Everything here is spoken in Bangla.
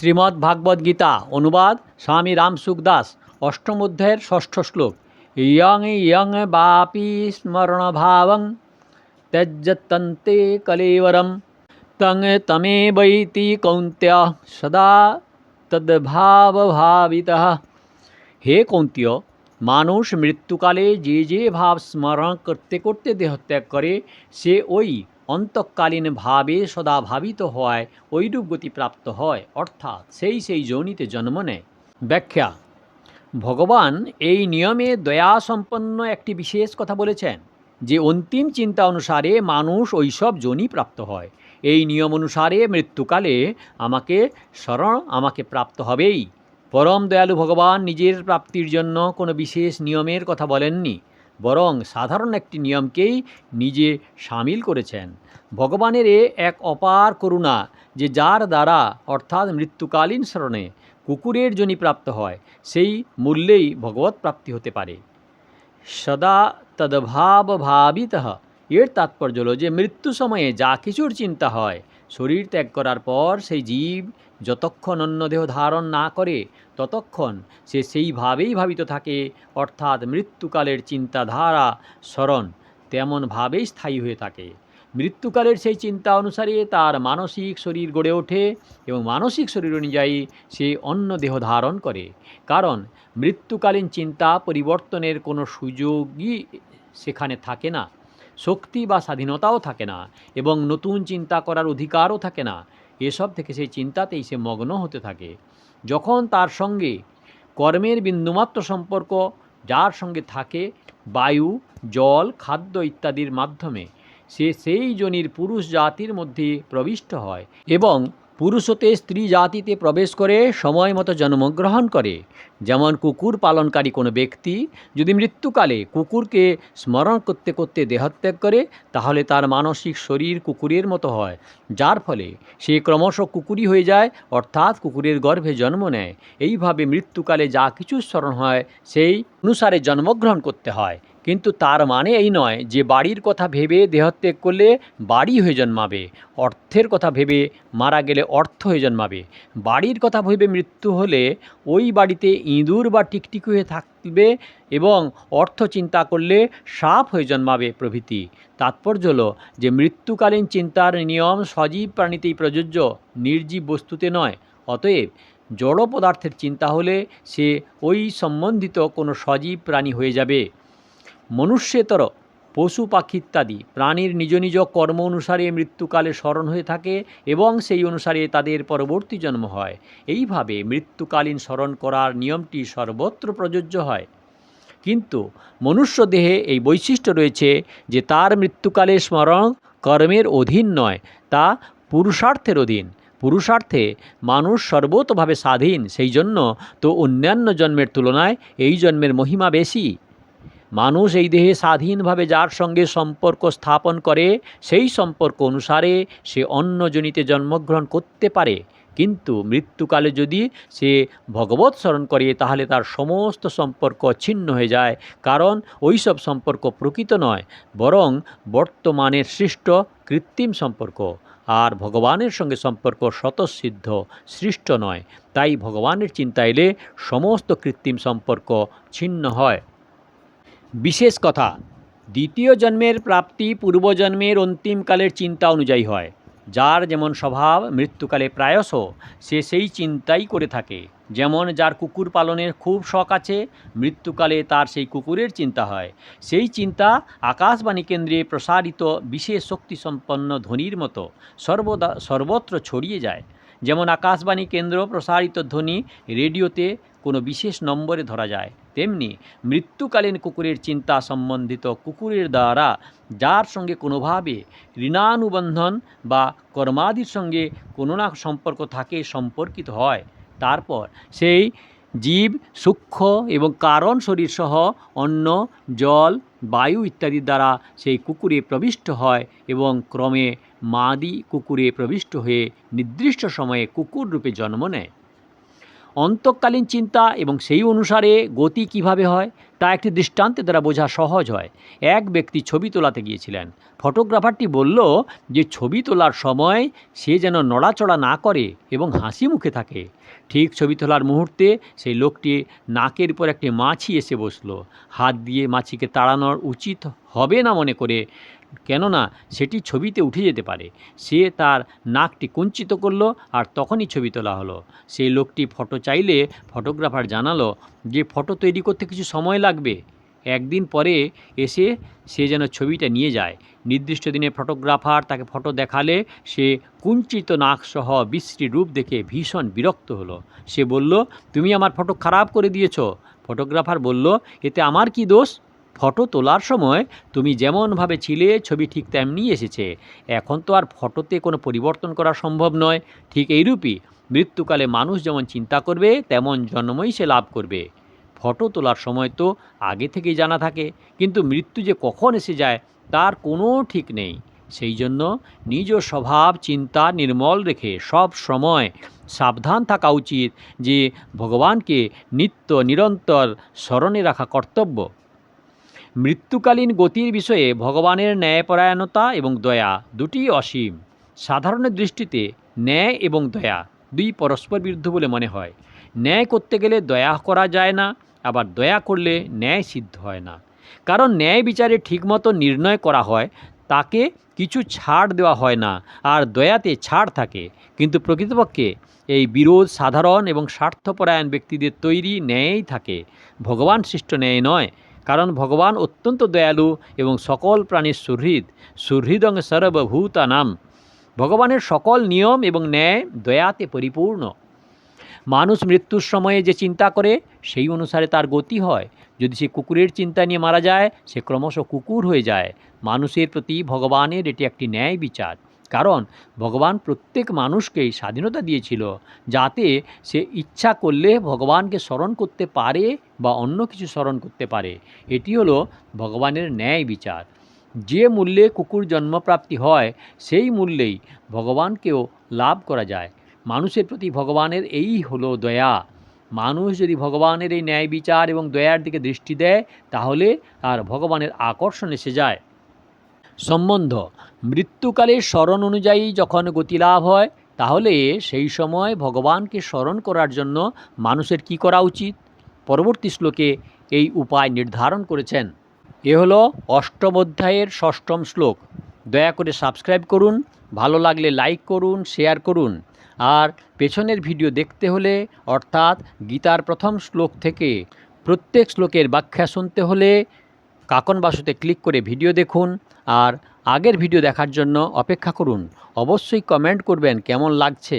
শ্রীমদ্ ভাগবত গীতা, অনুবাদ স্বামী রামসুখ দাস, অষ্টম ষষ্ঠ শ্লোক। ইয়ং ইয়ং বাপি স্মরণভাবং ত্যজতন্তে কলেবরম। তং তমে বৈতি কৌন্ত্য সদা তদ্ভাবভাবিত হে কৌন্তীয়, মানুষ মৃত্যুকালে যে যে ভাব স্মরণ করতে করতে দেহত্যাগ করে, সে ওই অন্তঃকালীন ভাবে সদা ভাবিত হওয়ায় ওইরূপ গতি প্রাপ্ত হয়, অর্থাৎ সেই সেই যোনিতে জন্ম নেয়। ব্যাখ্যা, ভগবান এই নিয়মে দয়া সম্পন্ন একটি বিশেষ কথা বলেছেন, যে অন্তিম চিন্তা অনুসারে মানুষ ওইসব যোনি প্রাপ্ত হয়। এই নিয়ম অনুসারে মৃত্যুকালে আমাকে স্মরণ আমাকে প্রাপ্ত হবেই। পরম দয়ালু ভগবান নিজের প্রাপ্তির জন্য কোনো বিশেষ নিয়মের কথা বলেননি। বরং সাধারণ একটি নিয়মকেই নিজে সামিল করেছেন। ভগবানের এ এক অপার করুণা যে যার দ্বারা অর্থাৎ মৃত্যুকালীন স্মরণে কুকুরের জনি প্রাপ্ত হয়, সেই মূল্যেই ভগবত প্রাপ্তি হতে পারে। সদা তদ্ভাব ভাবিত এর তাৎপর্য হলো যে মৃত্যু সময়ে যা কিছুর চিন্তা হয় শরীর ত্যাগ করার পর সেই জীব যতক্ষণ অন্য দেহ ধারণ না করে, ততক্ষণ সে সেইভাবেই ভাবিত থাকে, অর্থাৎ মৃত্যুকালের চিন্তাধারা স্মরণ তেমনভাবেই স্থায়ী হয়ে থাকে। মৃত্যুকালের সেই চিন্তা অনুসারে তার মানসিক শরীর গড়ে ওঠে এবং মানসিক শরীর অনুযায়ী সে অন্য দেহ ধারণ করে। কারণ মৃত্যুকালীন চিন্তা পরিবর্তনের কোনো সুযোগই সেখানে থাকে না। শক্তি বা স্বাধীনতাও থাকে না এবং নতুন চিন্তা করার অধিকারও থাকে না। এসব থেকে সেই চিন্তাতেই সে মগ্ন হতে থাকে। যখন তার সঙ্গে কর্মের বিন্দুমাত্র সম্পর্ক, যার সঙ্গে থাকে বায়ু, জল, খাদ্য ইত্যাদির মাধ্যমে, সে সেই জনির পুরুষ জাতির মধ্যে প্রবিষ্ট হয় এবং পুরুষতে স্ত্রী জাতিতে প্রবেশ করে সময় মতো জন্মগ্রহণ করে। যেমন কুকুর পালনকারী কোনো ব্যক্তি যদি মৃত্যুকালে কুকুরকে স্মরণ করতে করতে দেহত্যাগ করে, তাহলে তার মানসিক শরীর কুকুরের মতো হয়। যার ফলে সে ক্রমশ কুকুরই হয়ে যায়, অর্থাৎ কুকুরের গর্ভে জন্ম নেয়। এইভাবে মৃত্যুকালে যা কিছু স্মরণ হয়, সেই অনুসারে জন্মগ্রহণ করতে হয়। কিন্তু তার মানে এই নয় যে বাড়ির কথা ভেবে দেহত্যাগ করলে বাড়ি হয়ে জন্মাবে, অর্থের কথা ভেবে মারা গেলে অর্থ হয়ে জন্মাবে। বাড়ির কথা ভেবে মৃত্যু হলে ওই বাড়িতে ইঁদুর বা টিকটিকি হয়ে থাকবে এবং অর্থ চিন্তা করলে সাপ হয়ে জন্মাবে প্রভৃতি। তাৎপর্য হলো যে মৃত্যুকালীন চিন্তার নিয়ম সজীব প্রাণীতেই প্রযোজ্য, নির্জীব বস্তুতে নয়। অতএব জড় পদার্থের চিন্তা হলে সে ওই সম্বন্ধিত কোনো সজীব প্রাণী হয়ে যাবে। মনুষ্যেতর পশু পাখি ইত্যাদি। প্রাণীর নিজ নিজ কর্ম অনুসারে মৃত্যুকালে স্মরণ হয়ে থাকে এবং সেই অনুসারে তাদের পরবর্তী জন্ম হয়। এইভাবে মৃত্যুকালীন স্মরণ করার নিয়মটি সর্বত্র প্রযোজ্য হয়। কিন্তু মনুষ্য দেহে এই বৈশিষ্ট্য রয়েছে যে তার মৃত্যুকালে স্মরণ কর্মের অধীন নয়, তা পুরুষার্থের অধীন। পুরুষার্থে মানুষ সর্বতভাবে স্বাধীন, সেই জন্য তো অন্যান্য জন্মের তুলনায় এই জন্মের মহিমা বেশি। মানুষ এই দেহে স্বাধীনভাবে যার সঙ্গে সম্পর্ক স্থাপন করে, সেই সম্পর্ক অনুসারে সে অন্য জনিতে জন্মগ্রহণ করতে পারে। কিন্তু মৃত্যুকালে যদি সে ভগবত স্মরণ করে, তাহলে তার সমস্ত সম্পর্ক ছিন্ন হয়ে যায়। কারণ ওই সব সম্পর্ক প্রকৃত নয়, বরং বর্তমানের সৃষ্ট কৃত্রিম সম্পর্ক। আর ভগবানের সঙ্গে সম্পর্ক স্বতঃসিদ্ধ, সৃষ্ট নয়। তাই ভগবানের চিন্তা এলে সমস্ত কৃত্রিম সম্পর্ক ছিন্ন হয়। বিশেষ কথা, দ্বিতীয় জন্মের প্রাপ্তি পূর্বজন্মের অন্তিমকালের চিন্তা অনুযায়ী হয়। যার যেমন স্বভাব মৃত্যুকালে প্রায়শ, সে সেই চিন্তাই করে থাকে। যেমন যার কুকুর পালনের খুব শখ আছে, মৃত্যুকালে তার সেই কুকুরের চিন্তা হয়। সেই চিন্তা আকাশবাণী কেন্দ্রে প্রসারিত বিশেষ শক্তিসম্পন্ন ধ্বনির মতো সর্বদা, সর্বত্র ছড়িয়ে যায়। যেমন আকাশবাণী কেন্দ্র, প্রসারিত ধ্বনি, রেডিওতে কোনো বিশেষ নম্বরে ধরা যায়। তেমনি মৃত্যুকালীন কুকুরের চিন্তা সম্বন্ধিত কুকুরের দ্বারা যার সঙ্গে কোনোভাবে ঋণানুবন্ধন বা কর্মাদির সঙ্গে কোনো না সম্পর্ক থাকে, সম্পর্কিত হয়। তারপর সেই জীব, সূক্ষ্ম এবং কারণ শরীরসহ অন্ন, জল, বায়ু ইত্যাদির দ্বারা সেই কুকুরে প্রবিষ্ট হয় এবং ক্রমে মাদি কুকুরে প্রবিষ্ট হয়ে নির্দিষ্ট সময়ে কুকুর রূপে জন্ম নেয়। অন্তঃকালীন চিন্তা এবং সেই অনুসারে গতি কীভাবে হয়? তা একটি দৃষ্টান্তে দ্বারা বোঝা সহজ হয়। এক ব্যক্তি ছবি তোলাতে গিয়েছিলেন। ফটোগ্রাফারটি বলল যে, ছবি তোলার সময় সে যেন নড়াচড়া না করে এবং হাসি মুখে থাকে। ঠিক ছবি তোলার মুহূর্তে সেই লোকটি নাকের উপর একটি মাছি এসে বসল। হাত দিয়ে মাছিকে তাড়ানোর উচিত হবে না মনে করে কেননা সেটি ছবিতে উঠে যেতে পারে। সে তার নাকটি কুঞ্চিত করল আর তখনই ছবি তোলা হলো। সেই লোকটি ফটো চাইলে ফটোগ্রাফার জানালো যে, ফটো তৈরি করতে কিছু সময় লাগবে। একদিন পরে এসে সে যেন ছবিটা নিয়ে যায়। নির্দিষ্ট দিনে ফটোগ্রাফার তাকে ফটো দেখালে সে কুঞ্চিত নাকসহ বিশ্রী রূপ দেখে ভীষণ বিরক্ত হলো। সে বলল, তুমি আমার ফটো খারাপ করে দিয়েছ। ফটোগ্রাফার বলল, এতে আমার কি দোষ? ফটো তোলার সময় তুমি যেমনভাবে ছিলে, ছবি ঠিক তেমনি এসেছে। এখন তো আর ফটোতে কোনো পরিবর্তন করা সম্ভব নয়। ঠিক এইরূপই মৃত্যুকালে মানুষ যেমন চিন্তা করবে, তেমন জন্মই সে লাভ করবে। ফটো তোলার সময় তো আগে থেকেই জানা থাকে, কিন্তু মৃত্যু যে কখন এসে যায়, তার কোনো ঠিক নেই। সেই জন্য নিজ স্বভাব, চিন্তা নির্মল রেখে সব সময় সাবধান থাকা উচিত যে ভগবানকে নিত্য নিরন্তর স্মরণে রাখা কর্তব্য। মৃত্যুকালীন গতির বিষয়ে ভগবানের ন্যায়পরায়ণতা এবং দয়া দুটি অসীম। সাধারণের দৃষ্টিতে ন্যায় এবং দয়া দুই পরস্পর বিরুদ্ধ বলে মনে হয়। ন্যায় করতে গেলে দয়া করা যায় না, আবার দয়া করলে ন্যায় সিদ্ধ হয় না। কারণ ন্যায় বিচারে ঠিকমতো নির্ণয় করা হয়, তাকে কিছু ছাড় দেওয়া হয় না, আর দয়াতে ছাড় থাকে। কিন্তু প্রকৃতপক্ষে এই বিরোধ সাধারণ এবং স্বার্থপরায়ণ ব্যক্তিদের তৈরি ন্যায়ই থাকে। ভগবান সৃষ্ট ন্যায় নয় কারণ ভগবান অত্যন্ত দয়ালু এবং সকল প্রাণীর সুহৃদ, সুহৃদং সর্বভূতানাম। ভগবানের সকল নিয়ম এবং ন্যায় দয়াতে পরিপূর্ণ। মানুষ মৃত্যুর সময়ে যে চিন্তা করে, সেই অনুসারে তার গতি হয়। যদি সে কুকুরের চিন্তা নিয়ে মারা যায়, সে ক্রমশ কুকুর হয়ে যায়। মানুষের প্রতি ভগবানের এটি একটি ন্যায় বিচার। কারণ ভগবান প্রত্যেক মানুষকেই স্বাধীনতা দিয়েছিল যাতে সে ইচ্ছা করলে ভগবানকে স্মরণ করতে পারে বা অন্য কিছু স্মরণ করতে পারে। এটি হলো ভগবানের ন্যায় বিচার। যে মূল্যে কুকুর জন্মপ্রাপ্তি হয়, সেই মূল্যেই ভগবানকেও লাভ করা যায়। মানুষের প্রতি ভগবানের এই হলো দয়া। মানুষ যদি ভগবানের এই ন্যায় বিচার এবং দয়ার দিকে দৃষ্টি দেয়, তাহলে আর ভগবানের আকর্ষণ এসে যায়। সম্বন্ধ। মৃত্যুকালে স্মরণ অনুযায়ী যখন গতিলাভ হয়, তাহলে সেই সময় ভগবানকে স্মরণ করার জন্য মানুষের কি করা উচিত? পরবর্তী শ্লোকে এই উপায় নির্ধারণ করেছেন। এ হলো অষ্টম অধ্যায়ের ষষ্ঠম শ্লোক। দয়া করে সাবস্ক্রাইব করুন, ভালো লাগলে লাইক করুন, শেয়ার করুন। আর পেছনের ভিডিও দেখতে হলে, অর্থাৎ গীতার প্রথম শ্লোক থেকে প্রত্যেক শ্লোকের ব্যাখ্যা শুনতে হলে কাকন বাসুতে ক্লিক করে ভিডিও দেখুন। আর আগের ভিডিও দেখার জন্য অপেক্ষা করুন। অবশ্যই কমেন্ট করবেন কেমন লাগছে।